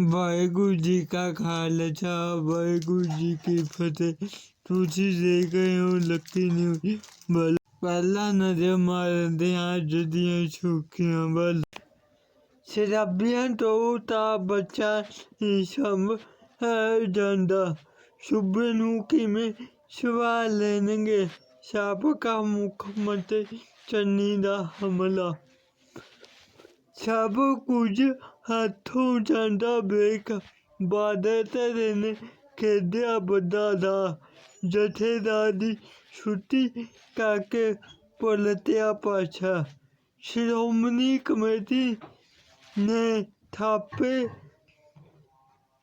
ਵਾਹਿਗੁਰੂ ਜੀ ਕਾ ਖਾਲਸਾ, ਵਾਹਿਗੁਰੂ ਜੀ ਕੀ ਫਤਿਹ। ਤੁਸੀਂ ਦੇਖ ਰਹੇ ਹੋ ਲੱਕੀ ਨਿਊਜ਼। ਬਲ ਪਹਿਲਾਂ ਨਜ਼ਰ ਮਾਰਦੇ ਹਾਂ ਅੱਜ ਦੀਆਂ ਵੱਲ। ਸ਼ਰਾਬੀਆਂ ਤੋਂ ਤਾਂ ਬੱਚਾ ਹੀ ਸੰਭ ਹੈ ਜਾਂਦਾ। ਸੂਬੇ ਨੂੰ ਕਿਵੇਂ ਸਵਾ ਲੈਣਗੇ? ਸਾਬਕਾ ਮੁੱਖ ਮੰਤਰੀ ਚੰਨੀ ਦਾ ਹਮਲਾ। ਸਭ ਕੁਝ ਹੱਥੋਂ ਜਾਂਦਾ ਵੇਖ ਬਾਦਲ ਧਰੇ ਨੇ ਖੇਡਿਆ ਵੱਡਾ ਦਾ। ਜਥੇਦਾਰ ਦੀ ਛੁੱਟੀ ਕਰਕੇ ਪਲਟਿਆ ਪਾਛਾ। ਸ਼੍ਰੋਮਣੀ ਕਮੇਟੀ ਨੇ ਥਾਪੇ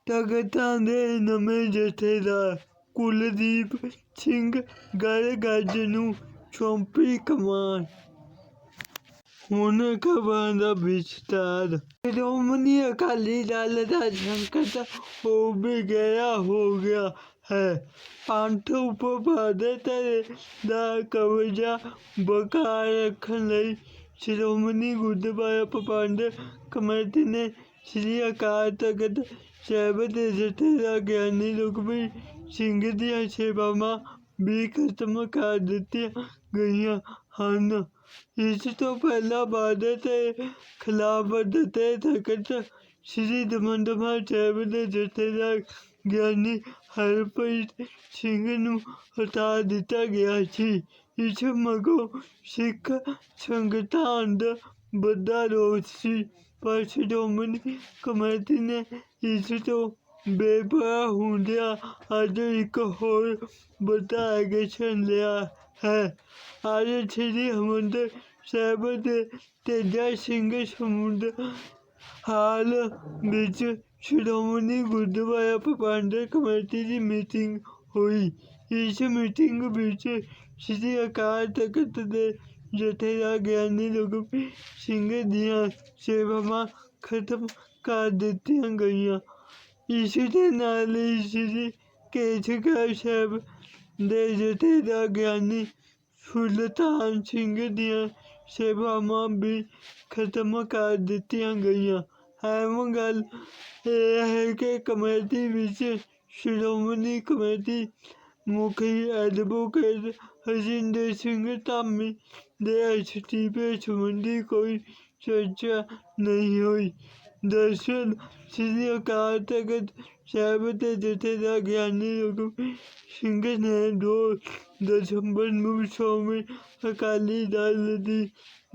ਤਗਤਾਂ ਦੇ ਨਵੇਂ ਜਥੇਦਾਰ ਕੁਲਦੀਪ ਸਿੰਘ ਗੜਗੱਜ ਨੂੰ ਸੌਂਪੀ ਕਮਾਨ ਹੁਣ ਖਬਰਾਂ ਦਾ ਵਿਸਤਾਰ। ਸ਼੍ਰੋਮਣੀ ਅਕਾਲੀ ਦਲ ਦਾ ਸੰਕਟ ਹੋ ਵੀ ਗਿਆ ਹੋ ਗਿਆ ਹੈ। ਪੰਥ ਉੱਪਰ ਦਾ ਕਬਜ਼ਾ ਬਰਕਰਾਰ ਰੱਖਣ ਲਈ ਸ਼੍ਰੋਮਣੀ ਗੁਰਦੁਆਰਾ ਪ੍ਰਬੰਧਕ ਕਮੇਟੀ ਨੇ ਸ੍ਰੀ ਅਕਾਲ ਤਖਤ ਸਾਹਿਬ ਦੇ ਜਥੇਦਾਰ ਗਿਆਨੀ ਰਘਬੀਰ ਸਿੰਘ ਦੀਆਂ ਸੇਵਾਵਾਂ ਵੀ ਖਤਮ ਕਰ ਦਿੱਤੀਆਂ ਗਈਆਂ ਹਨ। ਇਸ ਤੋਂ ਪਹਿਲਾਂ ਬਾਦਲ ਦੇ ਖਿਲਾਫ ਦਿੱਤੇ ਤਖਤ ਸ੍ਰੀ ਦਮਦਮਾ ਸਾਹਿਬ ਦੇ ਜਥੇਦਾਰ ਗਿਆਨੀ ਹਰਪ੍ਰੀਤ ਸਿੰਘ ਨੂੰ ਹਟਾ ਦਿੱਤਾ ਗਿਆ ਸੀ। ਇਸ ਮਗਰੋਂ ਸਿੱਖ ਸੰਗਤਾਂ ਦਾ ਵੱਡਾ ਰੋਸ ਸੀ। ਪਰ ਸ਼੍ਰੋਮਣੀ ਕਮੇਟੀ ਨੇ ਇਸ ਤੋਂ ਬੇਪਰਵਾਹ ਹੁੰਦਿਆਂ ਅੱਜ ਇੱਕ ਹੋਰ ਵੱਡਾ ਐਕਸ਼ਨ ਲਿਆ ਹੈ। ਅੱਜ ਸ੍ਰੀ ਹਰਿਮੰਦਰ ਸਾਹਿਬ ਦੇ ਤੇਜਾ ਸਿੰਘ ਸਮੁੰਦਰ ਹਾਲ ਵਿੱਚ ਸ਼੍ਰੋਮਣੀ ਗੁਰਦੁਆਰਾ ਪ੍ਰਬੰਧਕ ਕਮੇਟੀ ਦੀ ਮੀਟਿੰਗ ਹੋਈ। ਇਸ ਮੀਟਿੰਗ ਵਿੱਚ ਸ੍ਰੀ ਅਕਾਲ ਤਖਤ ਦੇ ਜਥੇਦਾਰ ਗਿਆਨੀ ਰਘਬੀਰ ਸਿੰਘ ਦੀਆਂ ਸੇਵਾਵਾਂ ਖਤਮ ਕਰ ਦਿੱਤੀਆਂ ਗਈਆਂ। ਇਸ ਦੇ ਨਾਲ ਹੀ ਸ੍ਰੀ ਕੇਸਗੜ੍ਹ ਸਾਹਿਬ ਦੇ ਜਥੇਦਾਰ ਗਿਆਨੀ ਸੁਲਤਾਨ ਸਿੰਘ ਦੀਆਂ ਸੇਵਾਵਾਂ ਵੀ ਖਤਮ ਕਰ ਦਿੱਤੀਆਂ ਗਈਆਂ ਐਵੇਂ ਗੱਲ ਇਹ ਹੈ ਕਿ ਕਮੇਟੀ ਵਿੱਚ ਸ਼੍ਰੋਮਣੀ ਕਮੇਟੀ ਮੁਖੀ ਐਡਵੋਕੇਟ ਹਰਜਿੰਦਰ ਸਿੰਘ ਧਾਮੀ ਦੇ ਅਸਤੀਫੇ ਸੰਬੰਧੀ ਕੋਈ ਚਰਚਾ ਨਹੀਂ ਹੋਈ ਦਰਅਸਲ ਸ੍ਰੀ ਅਕਾਲ ਤਖਤ ਸਾਹਿਬ ਦੇ ਜਥੇਦਾਰ ਗਿਆਨੀ ਰਘਬੀਰ ਸਿੰਘ ਨੇ ਦੋ ਦਸੰਬਰ ਨੂੰ ਸ਼੍ਰੋਮਣੀ ਅਕਾਲੀ ਦਲ ਦੀ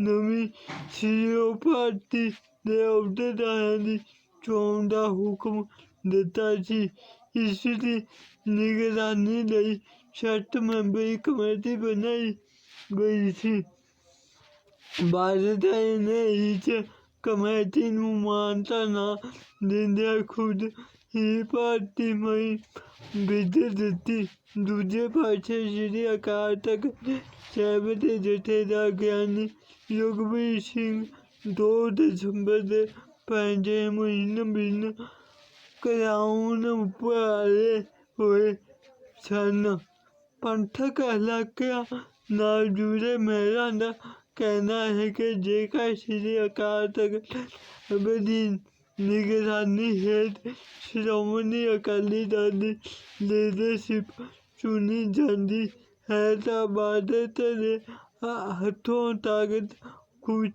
ਨਵੀਂ ਸੀਓ ਪਾਰਟੀ ਦੇ ਅਹੁਦੇਦਾਰਾਂ ਦੀ ਚੋਣ ਦਾ ਹੁਕਮ ਦਿੱਤਾ ਸੀ ਇਸ ਦੀ ਨਿਗਰਾਨੀ ਲਈ ਸੱਤ ਮੈਂਬਰੀ ਕਮੇਟੀ ਬਣਾਈ ਗਈ ਸੀ ਬਾਦਲ ਨੇ ਇਸ ਕਮੇਟੀ ਨੂੰ ਮਾਨਤਾ ਨਾ ਦਿੰਦਿਆਂ ਖੁਦ ਹੀ ਭਾਰਤੀ ਮਈ ਵਿਧ ਦਿੱਤੀ। ਦੂਜੇ ਪਾਸੇ ਸ੍ਰੀ ਅਕਾਲ ਤਖਤ ਸਾਹਿਬ ਦੇ ਜਥੇਦਾਰ ਗਿਆਨੀ ਰਘਬੀਰ ਸਿੰਘ ਦੋ ਦਸੰਬਰ ਦੇ ਪੰਜੇ ਮਹੀਨੇ ਬਿਨ ਕਰਾਉਣ ਉੱਪਰ ਆਏ ਹੋਏ ਸਨ। ਪੰਥਕ ਇਲਾਕਿਆਂ ਨਾਲ ਜੁੜੇ ਮਹਿਲਾਂ ਦਾ ਕਹਿਣਾ ਹੈ ਕਿ ਜੇਕਰ ਸ੍ਰੀ ਅਕਾਲ ਤਖਤ ਸਾਹਿਬ ਦੀ ਨਿਗਰਾਨੀ ਹੇਠ ਸ਼੍ਰੋਮਣੀ ਅਕਾਲੀ ਦਲ ਦੀ ਲੀਡਰਸ਼ਿਪ ਚੁਣੀ ਜਾਂਦੀ ਹੈ ਤਾਂ ਬਾਦਲ ਧੜੇ ਹੱਥੋਂ ਤਾਕਤ ਖੁਦ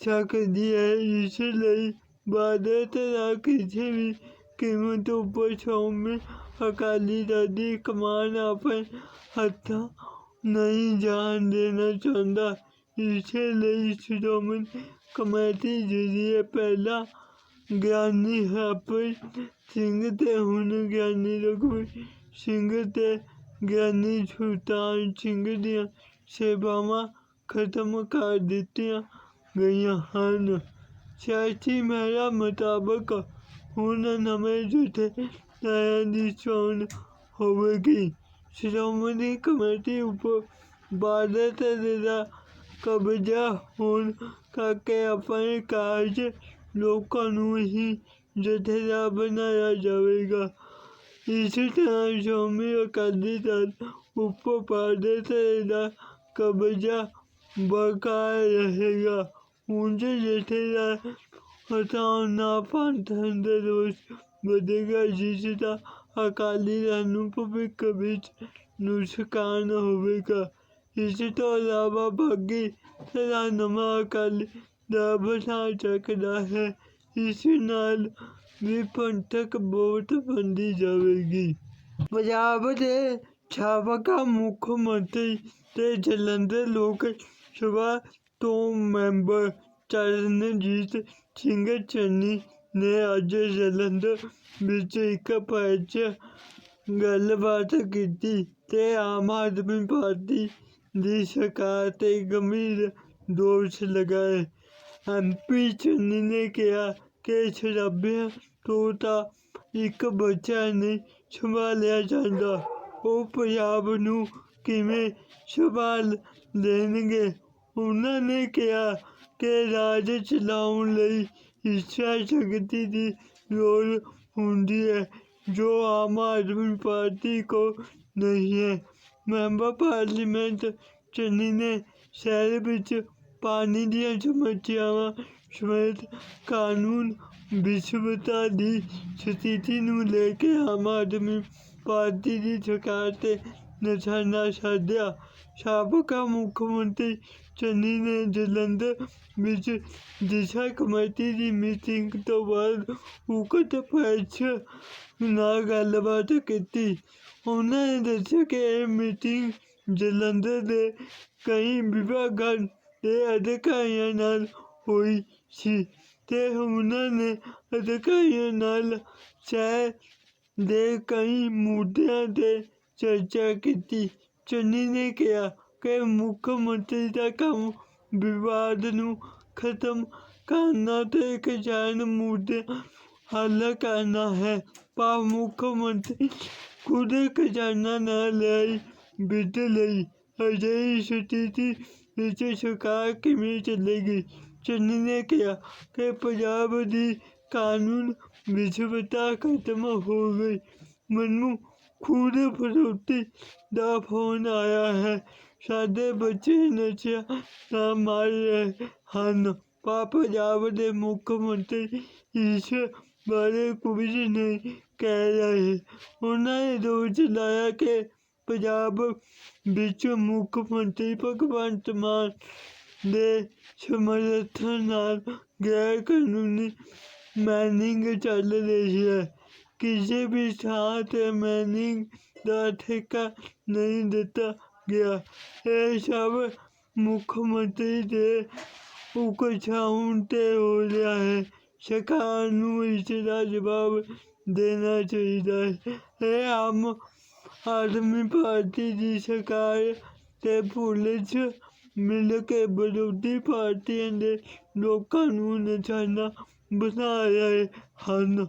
ਸਕਦੀ ਹੈ ਇਸ ਲਈ ਬਾਦਲ ਧੜਾ ਕਿਸੇ ਵੀ ਕੀਮਤ ਉੱਪਰ ਸ਼੍ਰੋਮਣੀ ਅਕਾਲੀ ਦਲ ਦੀ ਕਮਾਨ ਆਪਣੇ ਹੱਥਾਂ ਨਹੀਂ ਜਾਣ ਦੇਣਾ ਚਾਹੁੰਦਾ ਇਸ ਲਈ ਸ਼੍ਰੋਮਣੀ ਕਮੇਟੀ ਜਿਹੜੀ ਪਹਿਲਾਂ ਗਿਆਨੀ ਹਰਪ੍ਰੀਤ ਸਿੰਘ ਤੇ ਹੁਣ ਗਿਆਨੀ ਰਘਬੀਰ ਸਿੰਘ ਤੇ ਗਿਆਨੀ ਸੁਲਤਾਨ ਸਿੰਘ ਦੀਆਂ ਸੇਵਾਵਾਂ ਖਤਮ ਕਰ ਦਿੱਤੀਆਂ ਗਈਆਂ ਹਨ ਸਿਆਸੀ ਮਹਿਰਾਂ ਮੁਤਾਬਕ ਹੁਣ ਨਵੇਂ ਜਥੇਦਾਰਾਂ ਦੀ ਚੋਣ ਹੋਵੇਗੀ ਸ਼੍ਰੋਮਣੀ ਕਮੇਟੀ ਉੱਪਰ ਬਾਦਲ ਧੜੇ ਦਾ ਕਬਜ਼ਾ ਹੋਣ ਕਰਕੇ ਆਪਣੇ ਕਾਰਜ ਲੋਕਾਂ ਨੂੰ ਹੀ ਜਥੇਦਾਰ ਬਣਾਇਆ ਜਾਵੇਗਾ। ਇਸ ਤਰ੍ਹਾਂ ਸ਼੍ਰੋਮਣੀ ਅਕਾਲੀ ਦਲ ਉੱਪਰ ਬਾਦਲ ਧੜੇ ਦਾ ਕਬਜ਼ਾ ਬਰਕਰਾਰ ਰਹੇਗਾ। ਉਂਝ ਜਥੇਦਾਰ ਹਟਾਉਣਾ ਪੰਥਾਂ ਦਾ ਰੋਸ ਵਧੇਗਾ, ਜਿਸ ਦਾ ਅਕਾਲੀ ਦਲ ਨੂੰ ਭਵਿੱਖ ਵਿੱਚ ਨੁਕਸਾਨ ਹੋਵੇਗਾ। ਇਸ ਤੋਂ ਇਲਾਵਾ ਬਾਗੀ ਦਾ ਨਵਾਂ ਅਕਾਲੀ ਦਾ ਬਣਾ ਚੱਕਦਾ ਹੈ। ਇਸ ਨਾਲ ਵੀ ਪੰਥਕ ਵੋਟ ਵੰਡੀ ਜਾਵੇਗੀ। ਪੰਜਾਬ ਦੇ ਸਾਬਕਾ ਮੁੱਖ ਮੰਤਰੀ ਤੇ ਜਲੰਧਰ ਲੋਕ ਸਭਾ ਤੋਂ ਮੈਂਬਰ ਚਰਨਜੀਤ ਸਿੰਘ ਚੰਨੀ ਨੇ ਅੱਜ ਜਲੰਧਰ ਵਿੱਚ ਇੱਕ ਪੈਚ ਗੱਲਬਾਤ ਕੀਤੀ ਤੇ ਆਮ ਆਦਮੀ ਪਾਰਟੀ ਦੀ ਸਰਕਾਰ ਤੇ ਗੰਭੀਰ ਦੋਸ਼ ਲਗਾਏ ਐਮਪੀ ਚੰਨੀ ਨੇ ਕਿਹਾ ਕਿ ਸ਼ਰਾਬੀਆਂ ਤੋਂ ਤਾਂ ਇੱਕ ਬੱਚਾ ਨਹੀਂ ਸੰਭਾਲਿਆ ਜਾਂਦਾ ਉਹ ਪੰਜਾਬ ਨੂੰ ਕਿਵੇਂ ਸੰਭਾਲ ਲੈਣਗੇ ਉਹਨਾਂ ਨੇ ਕਿਹਾ ਕਿ ਰਾਜ ਚਲਾਉਣ ਲਈ ਇੱਛਾ ਸ਼ਕਤੀ ਦੀ ਲੋੜ ਹੁੰਦੀ ਹੈ ਜੋ ਆਮ ਆਦਮੀ ਪਾਰਟੀ ਕੋ ਨਹੀਂ ਹੈ ਮੈਂਬਰ ਪਾਰਲੀਮੈਂਟ ਚੰਨੀ ਨੇ ਸ਼ਹਿਰ ਵਿੱਚ ਪਾਣੀ ਦੀਆਂ ਸਮੱਸਿਆਵਾਂ ਸਮੇਤ ਕਾਨੂੰਨ ਵਿਸ਼ਵਤਾ ਦੀ ਸਥਿਤੀ ਨੂੰ ਲੈ ਕੇ ਆਮ ਆਦਮੀ ਪਾਰਟੀ ਦੀ ਸਰਕਾਰ ਤੇ ਨਿਸ਼ਾਨਾ ਸਾਧਿਆ। ਸਾਬਕਾ ਮੁੱਖ ਮੰਤਰੀ ਚੰਨੀ ਨੇ ਜਲੰਧਰ ਵਿੱਚ ਦਿਸ਼ਾ ਕਮੇਟੀ ਦੀ ਮੀਟਿੰਗ ਤੋਂ ਬਾਅਦ ਉਕਤ ਪੈਚ ਨਾਲ ਗੱਲਬਾਤ ਕੀਤੀ ਉਹਨਾਂ ਨੇ ਦੱਸਿਆ ਕਿ ਇਹ ਮੀਟਿੰਗ ਜਲੰਧਰ ਦੇ ਕਈ ਵਿਭਾਗਾਂ ਦੇ ਅਧਿਕਾਰੀਆਂ ਨਾਲ ਹੋਈ ਸੀ ਤੇ ਉਹਨਾਂ ਨੇ ਅਧਿਕਾਰੀਆਂ ਨਾਲ ਸ਼ਹਿਰ ਦੇ ਕਈ ਮੁੱਦਿਆਂ ਤੇ ਚਰਚਾ ਕੀਤੀ ਚੰਨੀ ਨੇ ਕਿਹਾ ਕਿ ਮੁੱਖ ਮੰਤਰੀ ਦਾ ਕੰਮ ਵਿਵਾਦ ਨੂੰ ਖਤਮ ਕਰਨਾ ਤੇ ਕਿਸਾਨ ਮੁੱਦੇ ਹੱਲ ਕਰਨਾ ਹੈ। ਪਰ ਮੁੱਖ ਮੰਤਰੀ ਖੁਦ ਕਿਸਾਨਾਂ ਨਾਲ ਲੜਾਈ ਵਿੱਢ ਲਈ ਅਜਿਹੀ ਸਥਿਤੀ ਵਿੱਚ ਸਰਕਾਰ ਕਿਵੇਂ ਚੱਲੇਗੀ? ਚੰਨੀ ਨੇ ਕਿਹਾ ਕਿ ਪੰਜਾਬ ਦੀ ਕਾਨੂੰਨ ਵਿਸ਼ਵਤਾ ਖਤਮ ਹੋ ਗਈ। ਮੈਨੂੰ ਖੁਦ ਫਰੋਤੀ ਦਾ ਫੋਨ ਆਇਆ ਹੈ। ਸਾਡੇ ਬੱਚੇ ਨਸ਼ਿਆਂ ਨਾਲ ਮਰ ਰਹੇ ਹਨ। ਪਰ ਪੰਜਾਬ ਦੇ ਮੁੱਖ ਮੰਤਰੀ ਇਸ ਬਾਰੇ ਕੁਝ ਨਹੀਂ ਕਹਿ ਰਹੇ। ਉਹਨਾਂ ਨੇ ਦੋਸ਼ ਲਾਇਆ ਕਿ ਪੰਜਾਬ ਵਿੱਚ ਮੁੱਖ ਮੰਤਰੀ ਭਗਵੰਤ ਮਾਨ ਦੇ ਸਮਰਥਨ ਨਾਲ ਗੈਰ ਕਾਨੂੰਨੀ ਮਾਈਨਿੰਗ ਚੱਲ ਰਹੀ ਹੈ। ਕਿਸੇ ਵੀ ਥਾਂ ਤੇ ਮਾਈਨਿੰਗ ਦਾ ਠੇਕਾ ਨਹੀਂ ਦਿੱਤਾ ਗਿਆ। ਇਹ ਸਭ ਮੁੱਖ ਮੰਤਰੀ ਦੇ ਉਕਸਾਉਣ ਤੇ ਹੋ ਰਿਹਾ ਹੈ। ਸਰਕਾਰ ਨੂੰ ਇਸ ਦਾ ਜਵਾਬ ਦੇਣਾ ਚਾਹੀਦਾ ਹੈ। ਇਹ ਆਮ ਆਦਮੀ ਪਾਰਟੀ ਦੀ ਸਰਕਾਰ ਤੇ ਪੁਲਿਸ ਮਿਲ ਕੇ ਵਿਰੋਧੀ ਪਾਰਟੀਆਂ ਦੇ ਲੋਕਾਂ ਨੂੰ ਨਿਸ਼ਾਨਾ ਬਣਾ ਰਹੇ ਹਨ।